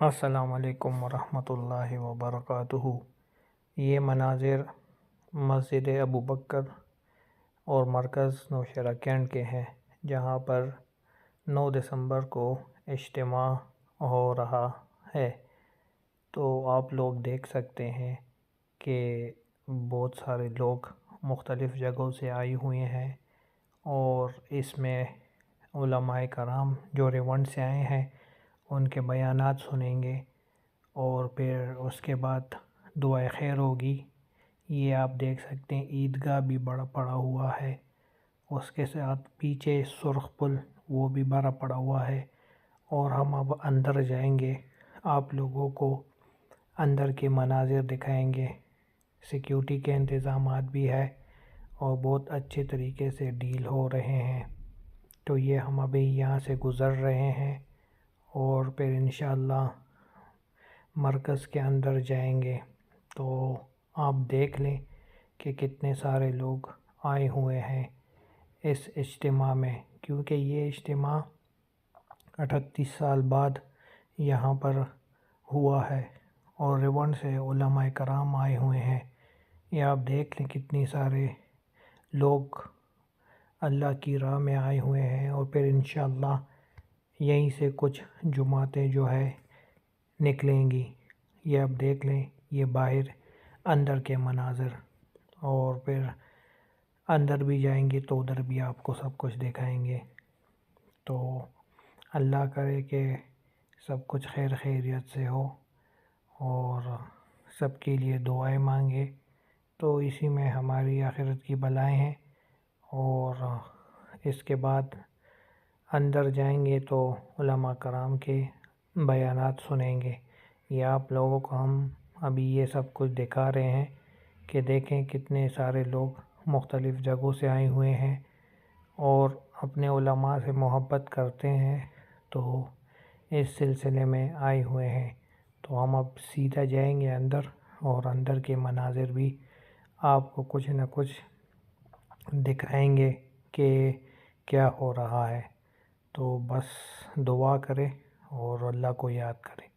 السلام علیکم ورحمۃ اللہ وبرکاتہ۔ یہ مناظر مسجد ابو بکر اور مرکز نوشہرہ کینٹ کے ہیں، جہاں پر نو دسمبر کو اجتماع ہو رہا ہے۔ تو آپ لوگ دیکھ سکتے ہیں کہ بہت سارے لوگ مختلف جگہوں سے آئے ہوئے ہیں اور اس میں علماء کرام جو ریونڈ سے آئے ہیں ان کے بیانات سنیں گے اور پھر اس کے بعد دعائے خیر ہوگی۔ یہ آپ دیکھ سکتے ہیں، عیدگاہ بھی بڑا پڑا ہوا ہے۔ اس کے ساتھ پیچھے سرخ پل، وہ بھی بڑا پڑا ہوا ہے۔ اور ہم اب اندر جائیں گے۔ آپ لوگوں کو اندر کے مناظر دکھائیں گے۔ سیکیورٹی کے انتظامات بھی ہے اور بہت اچھے طریقے سے ڈیل ہو رہے ہیں۔ تو یہ ہم ابھی یہاں سے گزر رہے ہیں۔ اور پھر انشاءاللہ مرکز کے اندر جائیں گے۔ تو آپ دیکھ لیں کہ کتنے سارے لوگ آئے ہوئے ہیں اس اجتماع میں۔ کیونکہ یہ اجتماع اٹھتیس سال بعد یہاں پر ہوا ہے اور ریونڈ سے علماء کرام آئے ہوئے ہیں۔ یہ آپ دیکھ لیں کتنی سارے لوگ اللہ کی راہ میں آئے ہوئے ہیں اور پھر انشاءاللہ یہیں سے کچھ جماعتیں جو ہے نکلیں گی۔ یہ اب دیکھ لیں، یہ باہر اندر کے مناظر۔ اور پھر اندر بھی جائیں گے تو ادھر بھی آپ کو سب کچھ دکھائیں گے۔ تو اللہ کرے کہ سب کچھ خیر خیریت سے ہو اور سب کے لیے دعائیں مانگے۔ تو اسی میں ہماری آخرت کی بلائیں ہیں اور اس کے بعد اندر جائیں گے تو علماء کرام کے بیانات سنیں گے۔ یہ آپ لوگوں کو ہم ابھی یہ سب کچھ دکھا رہے ہیں کہ دیکھیں کتنے سارے لوگ مختلف جگہوں سے آئے ہوئے ہیں اور اپنے علماء سے محبت کرتے ہیں تو اس سلسلے میں آئے ہوئے ہیں۔ تو ہم اب سیدھا جائیں گے اندر اور اندر کے مناظر بھی آپ کو کچھ نہ کچھ دکھائیں گے کہ کیا ہو رہا ہے۔ تو بس دعا کرے اور اللہ کو یاد کرے۔